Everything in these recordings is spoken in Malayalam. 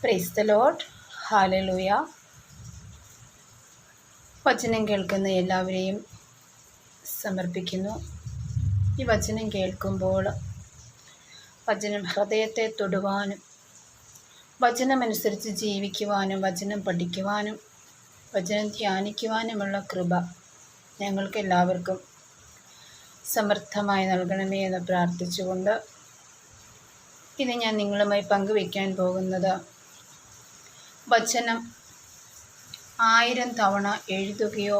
പ്രൈസ് ദ ലോഡ് ഹാലലൂയ വചനം കേൾക്കുന്ന എല്ലാവരെയും സമർപ്പിക്കുന്നു. ഈ വചനം കേൾക്കുമ്പോൾ വചനം ഹൃദയത്തെ തൊടുവാനും വചനമനുസരിച്ച് ജീവിക്കുവാനും വചനം പഠിക്കുവാനും വചനം ധ്യാനിക്കുവാനുമുള്ള കൃപ ഞങ്ങൾക്ക് എല്ലാവർക്കും സമർത്ഥമായി നൽകണമേ എന്ന് പ്രാർത്ഥിച്ചുകൊണ്ട് ഇനി ഞാൻ നിങ്ങളുമായി പങ്കുവയ്ക്കാൻ പോകുന്നത് വചനം. ആയിരം തവണ എഴുതുകയോ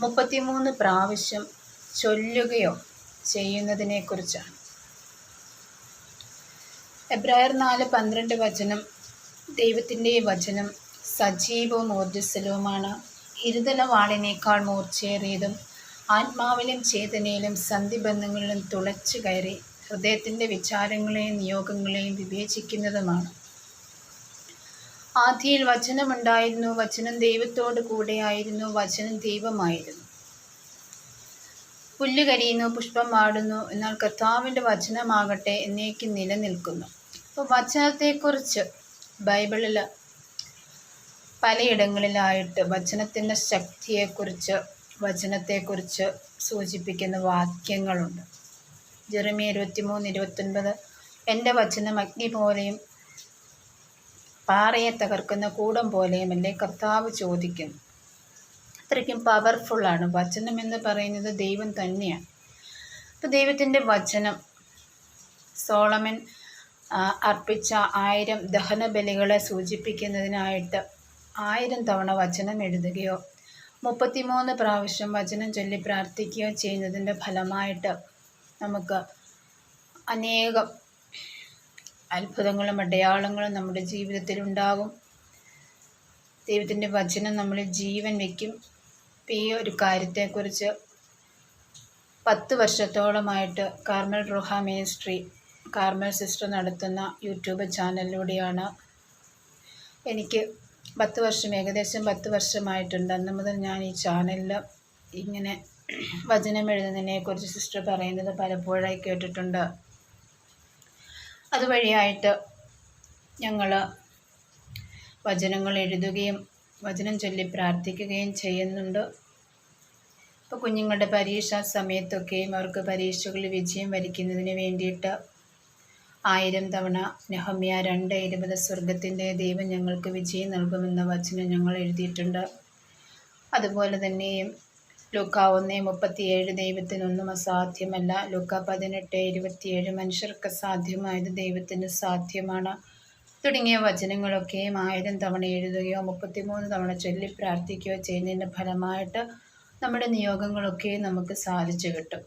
മുപ്പത്തിമൂന്ന് പ്രാവശ്യം ചൊല്ലുകയോ ചെയ്യുന്നതിനെക്കുറിച്ചാണ്. എബ്രായർ നാല് പന്ത്രണ്ട് വചനം ദൈവത്തിന്റെ വചനം സജീവവും ഊർജസ്വലവുമാണ്. ഇരുതല വാളിനേക്കാൾ മൂർച്ചയേറിയതും ആത്മാവിലും ചേതനയിലും സന്ധിബന്ധങ്ങളിലും തുളച്ചു കയറി ഹൃദയത്തിന്റെ വിചാരങ്ങളെയും നിയോഗങ്ങളെയും വിവേചിക്കുന്നതുമാണ്. ആദിയിൽ വചനമുണ്ടായിരുന്നു വചനം ദൈവത്തോട് കൂടെയായിരുന്നു വചനം ദൈവമായിരുന്നു. പുല്ല് കരിയുന്നു പുഷ്പം വാടുന്നു എന്നാൽ കർത്താവിന്റെ വചനമാകട്ടെ എന്നേക്ക് നിലനിൽക്കുന്നു. അപ്പോൾ വചനത്തെക്കുറിച്ച് ബൈബിളിൽ പലയിടങ്ങളിലായിട്ട് വചനത്തിന്റെ ശക്തിയെക്കുറിച്ച് വചനത്തെക്കുറിച്ച് സൂചിപ്പിക്കുന്ന വാക്യങ്ങളുണ്ട്. ജെറമിയ ഇരുപത്തിമൂന്ന് ഇരുപത്തൊൻപത് എന്റെ വചനം അഗ്നി പോലെയും പാറയെ തകർക്കുന്ന കൂടം പോലെയും അല്ലേ കർത്താവ് ചോദിക്കും. അത്രയ്ക്കും പവർഫുള്ളാണ് വചനം എന്ന് പറയുന്നത് ദൈവം തന്നെയാണ്. അപ്പോൾ ദൈവത്തിന്റെ വചനം സോളമൻ അർപ്പിച്ച ആയിരം ദഹനബലികളെ സൂചിപ്പിക്കുന്നതിനായിട്ട് ആയിരം തവണ വചനം എഴുതുകയോ മുപ്പത്തിമൂന്ന് പ്രാവശ്യം വചനം ചൊല്ലി പ്രാർത്ഥിക്കുകയോ ചെയ്യുന്നതിന്റെ ഫലമായിട്ട് നമുക്ക് അനേകം അത്ഭുതങ്ങളും അടയാളങ്ങളും നമ്മുടെ ജീവിതത്തിൽ ഉണ്ടാകും. ദൈവത്തിന്റെ വചനം നമ്മളിൽ ജീവൻ വയ്ക്കും. ഈ ഒരു കാര്യത്തെക്കുറിച്ച് പത്ത് വർഷത്തോളമായിട്ട് Carmel Ruha ministry Carmel sister നടത്തുന്ന യൂട്യൂബ് ചാനലിലൂടെയാണ് എനിക്ക് പത്ത് വർഷം ഏകദേശം പത്ത് വർഷമായിട്ടുണ്ട്. അന്ന് മുതൽ ഞാൻ ഈ ചാനലിൽ ഇങ്ങനെ വചനം എഴുതുന്നതിനെക്കുറിച്ച് സിസ്റ്റർ പറയുന്നത് പലപ്പോഴായി കേട്ടിട്ടുണ്ട്. അതുവഴിയായിട്ട് ഞങ്ങൾ വചനങ്ങൾ എഴുതുകയും വചനം ചൊല്ലി പ്രാർത്ഥിക്കുകയും ചെയ്യുന്നുണ്ട്. ഇപ്പോൾ കുഞ്ഞുങ്ങളുടെ പരീക്ഷ സമയത്തൊക്കെയും അവർക്ക് പരീക്ഷകളിൽ വിജയം വരിക്കുന്നതിന് വേണ്ടിയിട്ട് ആയിരം തവണ നെഹമ്യ രണ്ട് ഇരുപത് സ്വർഗത്തിന്റെ ദൈവം ഞങ്ങൾക്ക് വിജയം നൽകുമെന്ന വചനം ഞങ്ങൾ എഴുതിയിട്ടുണ്ട്. അതുപോലെ തന്നെയും ലൂക്ക ഒന്ന് മുപ്പത്തിയേഴ് ദൈവത്തിനൊന്നും അസാധ്യമല്ല. ലുക്ക പതിനെട്ട് ഇരുപത്തിയേഴ് മനുഷ്യർക്ക് സാധ്യമായത് ദൈവത്തിന് സാധ്യമാണ്. തുടങ്ങിയ വചനങ്ങളൊക്കെയും ആയിരം തവണ എഴുതുകയോ മുപ്പത്തിമൂന്ന് തവണ ചൊല്ലി പ്രാർത്ഥിക്കുകയോ ചെയ്യുന്നതിന്റെ ഫലമായിട്ട് നമ്മുടെ നിയോഗങ്ങളൊക്കെ നമുക്ക് സാധിച്ചു കിട്ടും.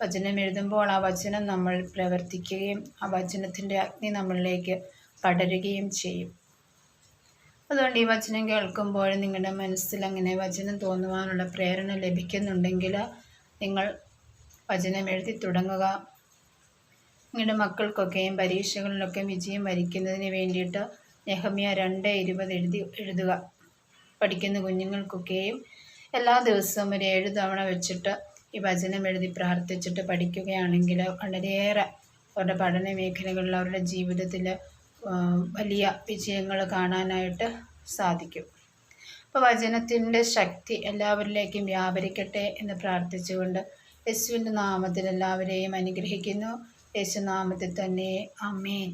വചനം എഴുതുമ്പോൾ ആ വചനം നമ്മൾ പ്രവർത്തിക്കുകയും ആ വചനത്തിന്റെ അഗ്നി നമ്മളിലേക്ക് പടരുകയും ചെയ്യും. അതുകൊണ്ട് ഈ വചനം കേൾക്കുമ്പോൾ നിങ്ങളുടെ മനസ്സിൽ അങ്ങനെ വചനം തോന്നുവാനുള്ള പ്രേരണ ലഭിക്കുന്നുണ്ടെങ്കിൽ നിങ്ങൾ വചനം എഴുതി തുടങ്ങുക. നിങ്ങളുടെ മക്കൾക്കൊക്കെയും പരീക്ഷകളിലൊക്കെ വിജയം വരിക്കുന്നതിന് വേണ്ടിയിട്ട് നെഹമ്യ രണ്ട് ഇരുപത് എഴുതി എഴുതുക. പഠിക്കുന്ന കുഞ്ഞുങ്ങൾക്കൊക്കെയും എല്ലാ ദിവസവും ഒരു ഏഴ് തവണ വെച്ചിട്ട് ഈ വചനം എഴുതി പ്രാർത്ഥിച്ചിട്ട് പഠിക്കുകയാണെങ്കിൽ വളരെയേറെ അവരുടെ പഠന മേഖലകളിൽ അവരുടെ ജീവിതത്തിൽ വലിയ വിജയങ്ങൾ കാണാനായിട്ട് സാധിക്കും. അപ്പോൾ വചനത്തിന്റെ ശക്തി എല്ലാവരിലേക്കും വ്യാപരിക്കട്ടെ എന്ന് പ്രാർത്ഥിച്ചുകൊണ്ട് യേശുവിന്റെ നാമത്തിൽ എല്ലാവരെയും അനുഗ്രഹിക്കുന്നു. യേശുനാമത്തിൽ തന്നെ അമ്മേൻ